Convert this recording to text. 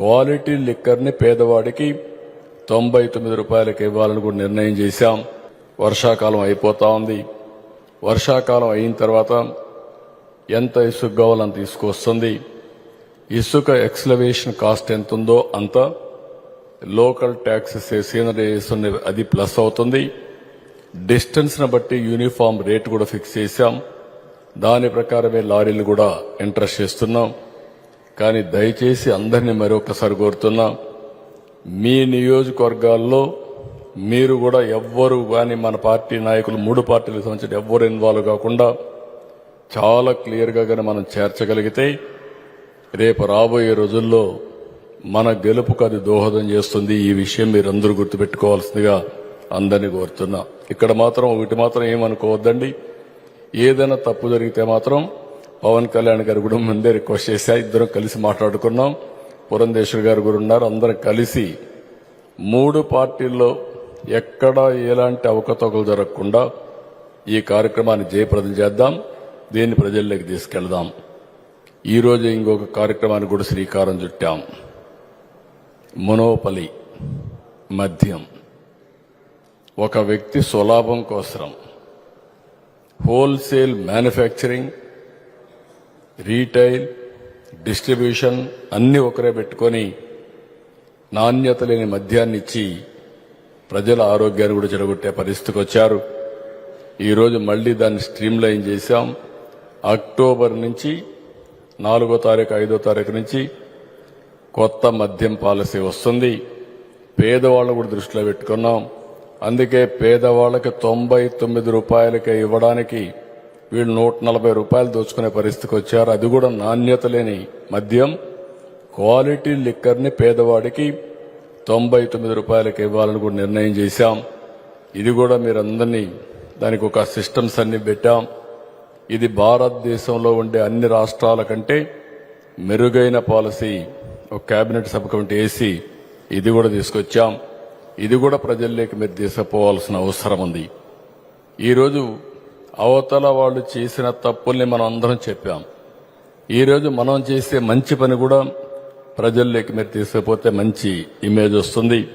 Quality లిక్కర్ని పేదవాడికి తొంభై తొమ్మిది రూపాయలకి ఇవ్వాలని కూడా నిర్ణయం చేశాం. వర్షాకాలం అయిపోతా ఉంది. వర్షాకాలం అయిన తర్వాత ఎంత ఇసుక కావాలని తీసుకొస్తుంది ఇసుక ఎక్స్లవేషన్ కాస్ట్ ఎంత ఉందో అంత లోకల్ ట్యాక్సెస్ వేసిన అది ప్లస్ అవుతుంది. డిస్టెన్స్ని బట్టి యూనిఫామ్ రేట్ కూడా ఫిక్స్ చేశాం. దాని ప్రకారమే లారీలు కూడా ఇంట్రెస్ట్ చేస్తున్నాం. కానీ దయచేసి అందరినీ మరొకసారి కోరుతున్నా మీ నియోజకవర్గాల్లో మీరు కూడా ఎవ్వరు కానీ మన పార్టీ నాయకులు మూడు పార్టీలకు సంబంధించిన ఎవ్వరు ఇన్వాల్వ్ కాకుండా చాలా క్లియర్గా కానీ మనం చేర్చగలిగితే రేపు రాబోయే రోజుల్లో మన గెలుపుకు అది దోహదం చేస్తుంది ఈ విషయం మీరందరూ గుర్తుపెట్టుకోవాల్సిందిగా అందరినీ కోరుతున్నా. ఇక్కడ మాత్రం ఒకటి మాత్రం ఏమనుకోవద్దండి. ఏదైనా తప్పు జరిగితే మాత్రం పవన్ కళ్యాణ్ గారు కూడా ముందే రిక్వెస్ట్ చేశా ఇద్దరం కలిసి మాట్లాడుకున్నాం. పురంధేశ్వర్ గారు కూడా ఉన్నారు. అందరం కలిసి మూడు పార్టీల్లో ఎక్కడా ఎలాంటి అవకతవకలు జరగకుండా ఈ కార్యక్రమాన్ని జయప్రదం చేద్దాం. దీన్ని ప్రజల్లోకి తీసుకెళ్దాం. ఈరోజు ఇంకొక కార్యక్రమానికి కూడా శ్రీకారం చుట్టాం. మునోపలి మద్యం. ఒక వ్యక్తి స్వలాభం కోసం హోల్సేల్ మ్యానుఫ్యాక్చరింగ్ రీటైల్ డిస్ట్రిబ్యూషన్ అన్ని ఒకరే పెట్టుకొని నాణ్యత లేని మద్యాన్ని ఇచ్చి ప్రజల ఆరోగ్యాన్ని కూడా చెడగొట్టే పరిస్థితికి వచ్చారు. ఈరోజు మళ్ళీ దాన్ని స్ట్రీమ్ లైన్ చేశాం. అక్టోబర్ నుంచి నాలుగో తారీఖు ఐదో తారీఖు నుంచి కొత్త మద్యం పాలసీ వస్తుంది. పేదవాళ్ళు కూడా దృష్టిలో పెట్టుకున్నాం. అందుకే పేదవాళ్ళకి తొంభై తొమ్మిది రూపాయలకే ఇవ్వడానికి వీళ్ళు నూట నలభై రూపాయలు దోచుకునే పరిస్థితికి వచ్చారు. అది కూడా నాణ్యత లేని మద్యం. క్వాలిటీ లిక్కర్ని పేదవాడికి తొంభై తొమ్మిది రూపాయలకి ఇవ్వాలని కూడా నిర్ణయం చేశాం. ఇది కూడా మీరందరినీ దానికి ఒక సిస్టమ్స్ అన్ని పెట్టాం. ఇది భారతదేశంలో ఉండే అన్ని రాష్ట్రాల కంటే మెరుగైన పాలసీ ఒక కేబినెట్ సబ్ కమిటీ వేసి ఇది కూడా తీసుకొచ్చాం. ఇది కూడా ప్రజల్లోకి మీరు తీసుకుపోవాల్సిన అవసరం ఉంది. ఈరోజు అవతల వాళ్ళు చేసిన తప్పుల్ని మనం అందరం చెప్పాం. ఈరోజు మనం చేసే మంచి పని కూడా ప్రజల్లోకి మీరు తీసుకుపోతే మంచి ఇమేజ్ వస్తుంది.